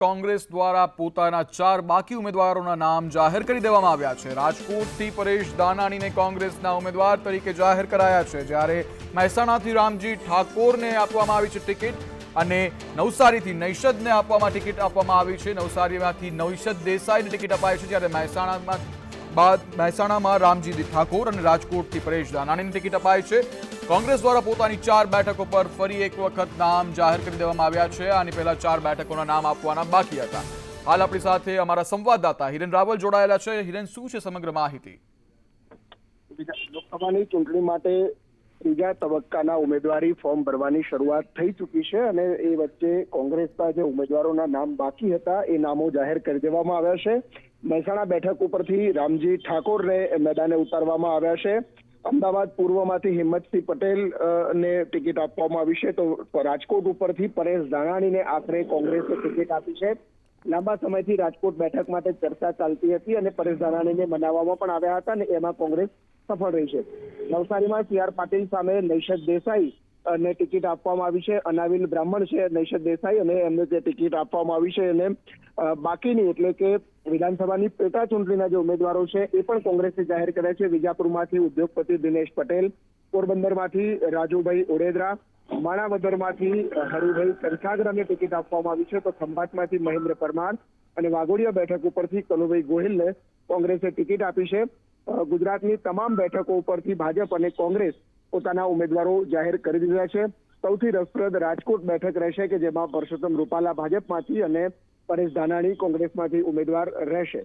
કોંગ્રેસ દ્વારા પોતાના ચાર બાકી ઉમેદવારોના નામ જાહેર કરી દેવામાં આવ્યા છે. રાજકોટથી પરેશ દાનાણીને કોંગ્રેસના ઉમેદવાર તરીકે જાહેર કરાયા છે. જ્યારે મહેસાણાથી રામજી ઠાકોરને આપવામાં આવી છે ટિકિટ અને નવસારીથી નૈષદને આપવામાં ટિકિટ આપવામાં આવી છે. નવસારીમાંથી નૈષદ દેસાઈને ટિકિટ અપાઈ છે. જ્યારે મહેસાણામાં બાદ મહેસાણામાં રામજી ઠાકોર અને રાજકોટથી પરેશ દાનાણીની ટિકિટ અપાઈ છે. કોંગ્રેસ દ્વારા પોતાની ચાર બેઠકો પર ફરી એક વખત નામ જાહેર કરી દેવામાં આવ્યા છે. આની પહેલા ચાર બેઠકોના નામ આપવાના બાકી હતા. હાલ આપણી સાથે અમારા સંવાદદાતા હિરેન રાવલ જોડાયેલા છે. હિરેન, શું છે સમગ્ર માહિતી? લોકસભાની ચૂંટણી માટે ત્રીજા તબક્કાના ઉમેદવારી ફોર્મ ભરવાની શરૂઆત થઈ ચૂકી છે અને એ વચ્ચે કોંગ્રેસના જે ઉમેદવારોના નામ બાકી હતા એ નામો જાહેર કરી દેવામાં આવ્યા છે. મહેસાણા બેઠક ઉપરથી રામજી ઠાકોરને મેદાને ઉતારવામાં આવ્યા છે. અમદાવાદ પૂર્વમાંથી હિંમતસિંહ પટેલ ને ટિકિટ આપવામાં આવી છે. તો રાજકોટ ઉપરથી પરેશ ધાનાણીને આખરે કોંગ્રેસે ટિકિટ આપી છે. લાંબા સમયથી રાજકોટ બેઠક માટે ચર્ચા ચાલતી હતી અને પરેશ ધાનાણીને મનાવવામાં પણ આવ્યા હતા અને એમાં કોંગ્રેસ સફળ રહી છે. નવસારીમાં સી આર પાટીલ સામે નૈષદ દેસાઈ ને ટિકિટ આપવામાં આવી છે. અનાવિલ બ્રાહ્મણ છે નૈષદ દેસાઈ અને એમને જે ટિકિટ આપવામાં આવી છે એને બાકીની એટલે કે વિધાનસભાની પેટા ચૂંટણીના જે ઉમેદવારો છે એ પણ કોંગ્રેસે જાહેર કર્યા છે. વિજાપુરમાંથી ઉદ્યોગપતિ દિનેશ પટેલ, પોરબંદરમાંથી રાજુભાઈ ઓડેદરા, માણાવદરમાંથી હરુભાઈ કંસાગરાને ટિકિટ આપવામાં આવી છે. તો ખંભાતમાંથી મહેન્દ્ર પરમાર અને વાઘોડિયા બેઠક ઉપરથી કનુભાઈ ગોહિલને કોંગ્રેસે ટિકિટ આપી છે. ગુજરાતની તમામ બેઠકો ઉપરથી ભાજપ અને કોંગ્રેસ પોતાના ઉમેદવારો જાહેર કરી દીધા છે. સૌથી રસપ્રદ રાજકોટ બેઠક રહેશે કે જેમાં પરસોત્તમ રૂપાલા ભાજપમાંથી અને પરેશ ધાનાણી કોંગ્રેસમાંથી ઉમેદવાર રહેશે.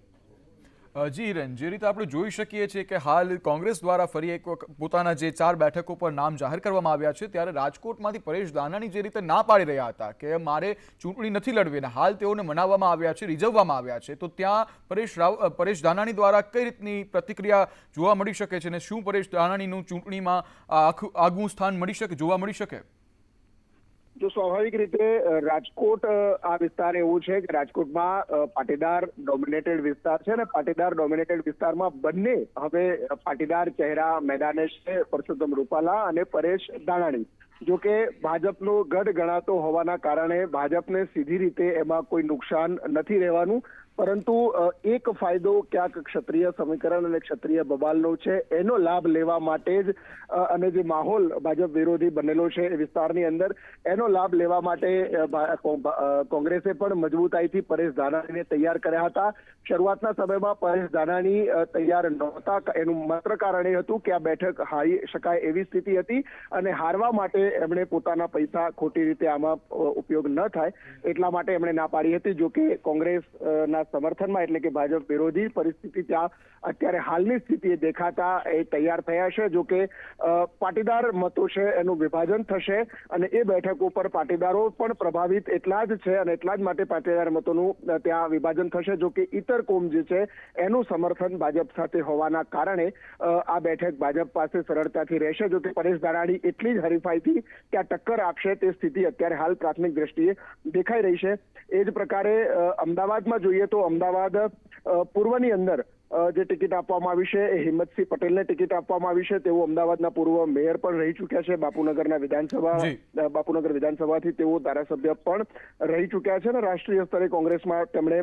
જી હિરેન જે રીતે આપણે જોઈ શકીએ છીએ કે હાલ કોંગ્રેસ દ્વારા ફરી એક પોતાના જે ચાર બેઠકો પર નામ જાહેર કરવામાં આવ્યા છે, ત્યારે રાજકોટમાંથી પરેશ દાનાણી જે રીતે ના પાડી રહ્યા હતા કે મારે ચૂંટણી નથી લડવી અને હાલ તેઓને મનાવવામાં આવ્યા છે, રીઝવવામાં આવ્યા છે, તો ત્યાં પરેશ રાવ પરેશ દાનાણી દ્વારા કઈ રીતની પ્રતિક્રિયા જોવા મળી શકે છે અને શું પરેશ દાનાણીનું ચૂંટણીમાં આખું આગવું સ્થાન મળી શકે, જોવા મળી શકે? જો સ્વાભાવિક રીતે રાજકોટ આ વિસ્તાર એવું છે કે રાજકોટમાં પાટીદાર ડોમિનેટેડ વિસ્તાર છે અને પાટીદાર ડોમિનેટેડ વિસ્તારમાં બંને હવે પાટીદાર ચહેરા મેદાને છે, પરસોત્તમ રૂપાલા અને પરેશ દાણાણી જો કે ભાજપનો ગઢ ગણાતો હોવાના કારણે ભાજપને સીધી રીતે એમાં કોઈ નુકસાન નથી રહેવાનું. પરંતુ એક ફાયદો ક્યાંક ક્ષત્રિય સમીકરણ અને ક્ષત્રિય બબાલનો છે, એનો લાભ લેવા માટે જ અને જે માહોલ ભાજપ વિરોધી બનેલો છે એ વિસ્તારની અંદર, એનો લાભ લેવા માટે કોંગ્રેસે પણ મજબૂતાઈથી પરેશ ધાનાણીને તૈયાર કર્યા હતા. શરૂઆતના સમયમાં પરેશ ધાનાણી તૈયાર નહોતા એનું માત્ર કારણ એ હતું કે આ બેઠક હારી શકાય એવી સ્થિતિ હતી અને હારવા માટે એમણે પોતાના પૈસા ખોટી રીતે આમાં ઉપયોગ ન થાય એટલા માટે એમણે ના પાડી હતી, જોકે કોંગ્રેસના સમર્થનમાં એટલે કે ભાજપ વિરોધી પરિસ્થિતિ ત્યાં અત્યારે હાલની સ્થિતિએ દેખાતા એ તૈયાર થયા છે, જો કે પાટીદાર મતો છે, એનું વિભાજન થશે અને એ બેઠક ઉપર પાટીદારો પણ પ્રભાવિત એટલા જ છે અને એટલા જ માટે પાટીદાર મતોનું ત્યાં વિભાજન થશે, જો કે ઇતર કોમ જે છે એનું સમર્થન ભાજપ સાથે હોવાના કારણે આ બેઠક ભાજપ પાસે સરળતાથી રહેશે, જો કે પરેશ ધાનાણી એટલી જ હરીફાઈથી ત્યાં ટક્કર આપશે તે સ્થિતિ અત્યારે હાલ પ્રાથમિક દ્રષ્ટિએ દેખાઈ રહી છે. એ જ પ્રકારે અમદાવાદમાં જોઈએ તો અમદાવાદ પૂર્વની અંદર જે ટિકિટ આપવામાં આવી છે એ હિંમતસિંહ પટેલને ટિકિટ આપવામાં આવી છે. તેઓ અમદાવાદના પૂર્વ મેયર પણ રહી ચૂક્યા છે. બાપુનગરના વિધાનસભા બાપુનગર વિધાનસભાથી તેઓ ધારાસભ્ય પણ રહી ચૂક્યા છે અને રાષ્ટ્રીય સ્તરે કોંગ્રેસમાં તેમણે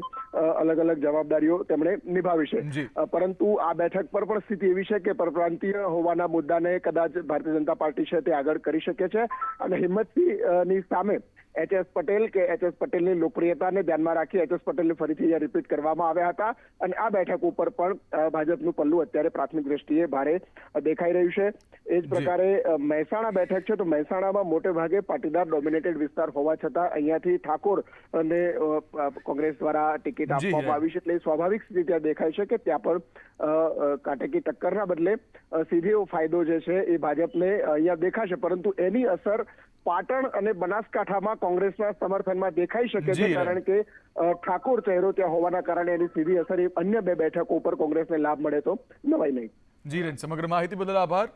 અલગ અલગ જવાબદારીઓ તેમણે નિભાવી છે. પરંતુ આ બેઠક પર પણ સ્થિતિ એવી છે કે પરપ્રાંતીય હોવાના મુદ્દાને કદાચ ભારતીય જનતા પાર્ટી છે તે આગળ કરી શકે છે અને હિંમતસિંહની સામે એચ એસ પટેલ કે એચ એસ પટેલની લોકપ્રિયતાને ધ્યાનમાં રાખી એચ એસ પટેલને ફરીથી રિપીટ કરવામાં આવ્યા હતા. અને આ બેઠક ઉપર પણ ભાજપનું પલ્લું અત્યારે પ્રાથમિક દ્રષ્ટિએ ભારે દેખાઈ રહ્યું છે. એ જ પ્રકારે મહેસાણા બેઠક છે તો મહેસાણામાં મોટે ભાગે પાટીદાર ડોમિનેટેડ વિસ્તાર હોવા છતાં અહીંયાથી ઠાકોર અને કોંગ્રેસ દ્વારા ટિકિટ આપવામાં આવી છે એટલે સ્વાભાવિક સ્થિતિ ત્યાં દેખાય છે કે ત્યાં પણ અ, ટક્કરના બદલે સીધો ફાયદો જે છે એ ભાજપને અહીંયા દેખાશે. પરંતુ એની અસર પાટણ અને બનાસકાંઠામાં કોંગ્રેસના સમર્થનમાં દેખાઈ શકે છે કારણ કે ઠાકોર ચહેરો ત્યાં હોવાના કારણે એની સીધી અસર અન્ય બે બેઠકો ઉપર કોંગ્રેસને લાભ મળે તો નવાઈ નહીં. જી રેન સમગ્ર માહિતી બદલ આભાર.